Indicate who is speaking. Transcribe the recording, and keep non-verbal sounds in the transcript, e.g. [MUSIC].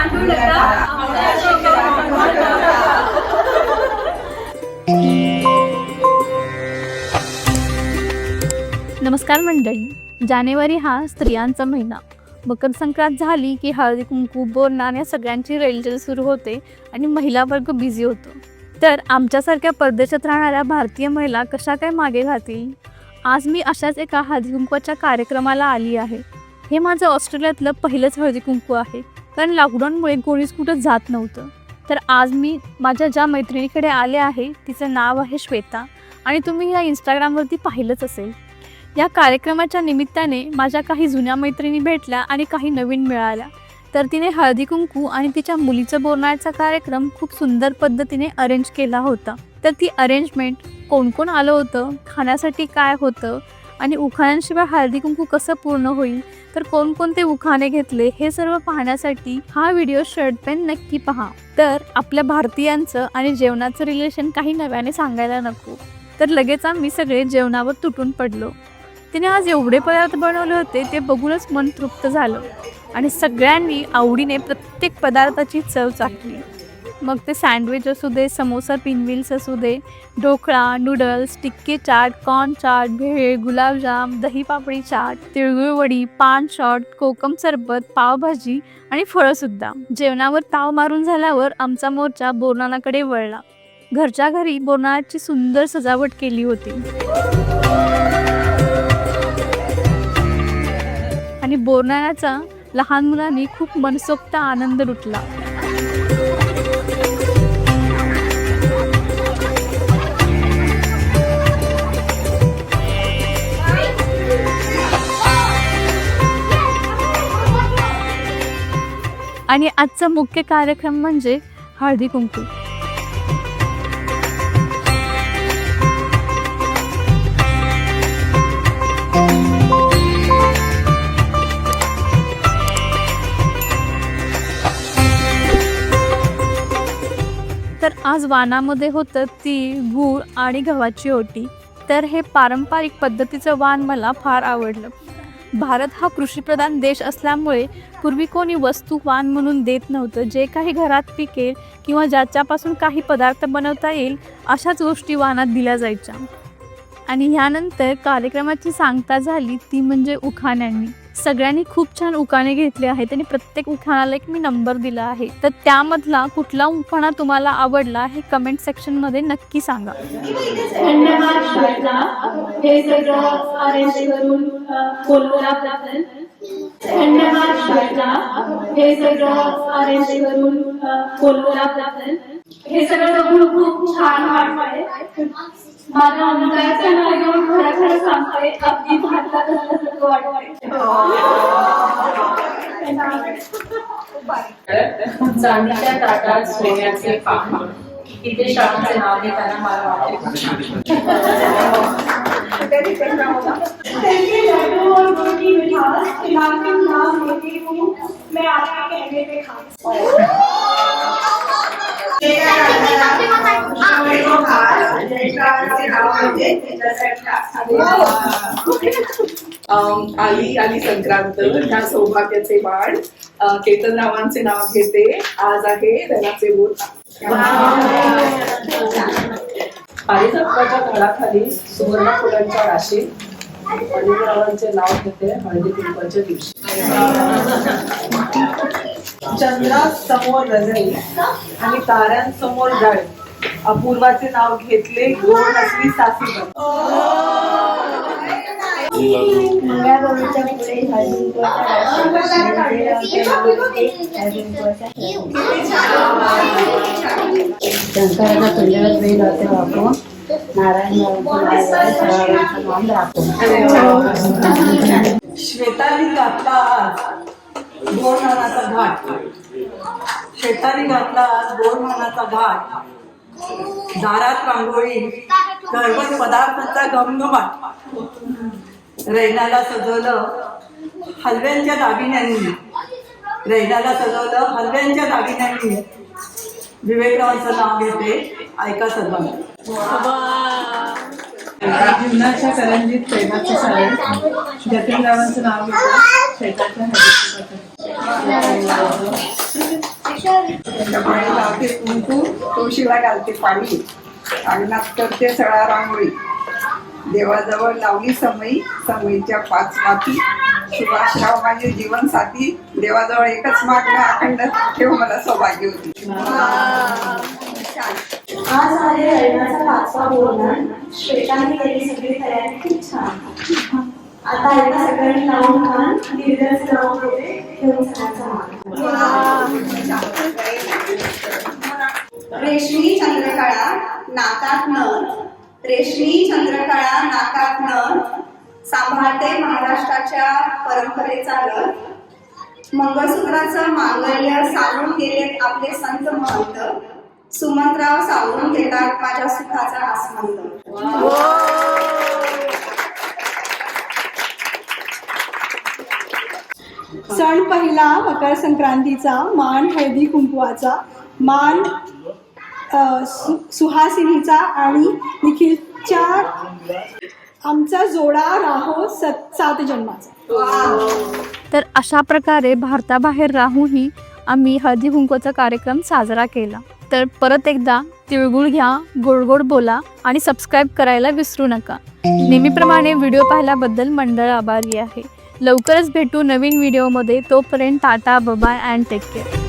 Speaker 1: सांडू नका. आमच्या शेतात
Speaker 2: नमस्कार मंडळी. जानेवारी हा स्त्रियांचा महिना. मकर संक्रांत झाली की हळदी कुंकू बोरनान या सगळ्यांची रेलचेल सुरू होते आणि महिला वर्ग बिझी होतो. तर आमच्यासारख्या परदेशात राहणाऱ्या भारतीय महिला कशा काय मागे घातील आज मी अशाच एका हळदी कुंकवाच्या कार्यक्रमाला आली आहे. हे माझं ऑस्ट्रेलियातलं पहिलंच हळदी कुंकू आहे. कारण लॉकडाऊनमुळे कोणीच कुठं जात नव्हतं. तर आज मी माझ्या ज्या मैत्रिणीकडे आले आहे तिचं नाव आहे श्वेता आणि तुम्ही या इंस्टाग्रामवरती पाहिलंच असेल. या कार्यक्रमाच्या निमित्ताने माझ्या काही जुन्या मैत्रिणी भेटल्या आणि काही नवीन मिळाल्या. तर तिने हळदी कुंकू आणि तिच्या मुलीचं बोलण्याचा कार्यक्रम खूप सुंदर पद्धतीने अरेंज केला होता. तर ती अरेंजमेंट कोण कोण आलं होतं? खाण्यासाठी काय होतं? आणि उखाण्यांशिवाय हळदी कुंकू कसं पूर्ण होईल? तर कोणकोणते उखाणे घेतले हे सर्व पाहण्यासाठी हा व्हिडिओ शर्ट पेन नक्की पहा. तर आपल्या भारतीयांचं आणि जेवणाचं रिलेशन काही नव्याने सांगायला नको. तर लगेच आम्ही सगळे जेवणावर तुटून पडलो. तिने आज एवढे पदार्थ बनवले होते ते बघूनच मन तृप्त झालं. आणि सगळ्यांनी आवडीने प्रत्येक पदार्थाची चव चाकली मग ते सँडविच असू दे समोसा पिनविल्स असू दे ढोकळा नूडल्स टिक्की चाट कॉर्न चाट भेळ गुलाबजाम दही पापडी चाट तिळगुळ वडी पान शॉट कोकम सरबत पावभाजी आणि फळंसुद्धा जेवणावर ताव मारून झाल्यावर आमचा मोर्चा बोरनानाकडे वळला. घरच्या घरी बोरनाची सुंदर सजावट केली होती. आणि बोरनाण्याचा लहान मुलांनी खूप मनसोक्त आनंद लुटला. आणि आजचा मुख्य कार्यक्रम म्हणजे हळदी कुंकू. तर आज वानामध्ये होतं तीळ गूळ आणि गव्हाची ओटी. तर हे पारंपरिक पद्धतीचं वाण मला फार आवडलं. भारत हा कृषीप्रधान देश असल्यामुळे पूर्वी कोणी वस्तू वाण म्हणून देत नव्हतं. जे काही घरात पिकेल किंवा ज्याच्यापासून काही पदार्थ बनवता येईल अशाच गोष्टी वाहनात दिल्या जायच्या. आणि ह्यानंतर कार्यक्रमाची सांगता झाली ती म्हणजे उखाण्यांनी. सगळ्यांनी खूप छान उखाणे घेतले आहेत आणि प्रत्येक उखाणाला एक मी नंबर दिला आहे. तर त्यामधला कुठला उखाणा तुम्हाला आवडला हे कमेंट सेक्शनमध्ये नक्की सांगा.
Speaker 1: हे सगळं अरेंज करून श्वेता. हे सगळं अरेंज करून हे सगळं बघून खूप छान वाटतंय. माझ्या मुलाचं त्यामुळे अगदी
Speaker 3: चांदीच्या ताटात सोन्याचे पाखर तिथे नाव घेताना मला वाटते
Speaker 1: मैं आपके कहने पे
Speaker 4: खाऊं [LAUGHS] आली आली संक्रांत. ह्या सौभाग्याचे बाण. केतन रावांचे नाव घेते. आज आहे रणाचे बोल.
Speaker 3: पारिजातकाच्या झाडाखाली सुवर्ण फुलांच्या राशी अनिलरावांचे नाव घेते हळदी कुंकवाच्या दिवशी.
Speaker 5: चंद्रासमोर रजनी आणि ताऱ्यांसमोर जाळ अपूर्वाचे नाव घेतले गोड असली सासी
Speaker 6: मंगळागौरीच्या शंकराचा तुल्यवत वेळ होते बापू नारायण नाम
Speaker 5: श्वेतानी घातला आज गोड मानाचा घाट. श्वेतानी घातला आज गोड मानाचा घाट. दारात रांगोळी घरगत पदार्थांचा घमघमाट रैनाला सजवलं हलव्यांच्या दागिन्यांनी. रैनाला सजवलं हलव्यांच्या दागिन्यांनी. विवेकरावांचं नाव घेते ऐका सर्वांना.
Speaker 7: जीवनाच्या करंजीत प्रेमाचे सारे जतीनरावांचं नाव घेतो शेताच्या
Speaker 8: त्यामुळे लावते कुंकू तुळशीला घालते पाणी. अंगणात करते सळा रांगोळी. देवाजवळ लावली समयी समयीच्या पाच माती. सुभाषराव माझे जीवन साथी देवाजवळ एकच मागणं अखंड ठेव मला सौभाग्य होती.
Speaker 1: आज आहे लग्नाचा पाचवा बोलणार श्वेतांनी केली सगळी तयारी. खूप छान. आता एका सगळ्यांनी लावून मान गिरजाचे लावून होते घेऊन सगळ्यांचा मान
Speaker 9: रेशमी चंद्रकळा नाकात नथ रेशमी चंद्रकळा नाकात नथ सांभाळते महाराष्ट्राच्या परंपरेचा रथ. मंगळसूत्राचं मांगल्य सारून गेलेत आपले संत महंत. सुमंतराव सावरून देतात माझ्या सुखाचा आसमंत. हो.
Speaker 1: सण पहिला मकर संक्रांतीचा मान हळदी कुंकवाचा मान सु- सुहासिनीचा आणि निखिलच्या आमचा जोडा राहो सत सात जन्माचा.
Speaker 2: तर अशा प्रकारे भारताबाहेर राहूनही आम्ही हळदी कुंकवाचा कार्यक्रम साजरा केला. तर परत एकदा तिळगुळ घ्या गोड गोड बोला आणि सबस्क्राईब करायला विसरू नका. नेहमीप्रमाणे व्हिडिओ पाहिल्याबद्दल मंडळ आभारी आहे. लवकरच भेटू नवीन व्हिडिओमध्ये. तोपर्यंत tata bye bye and take care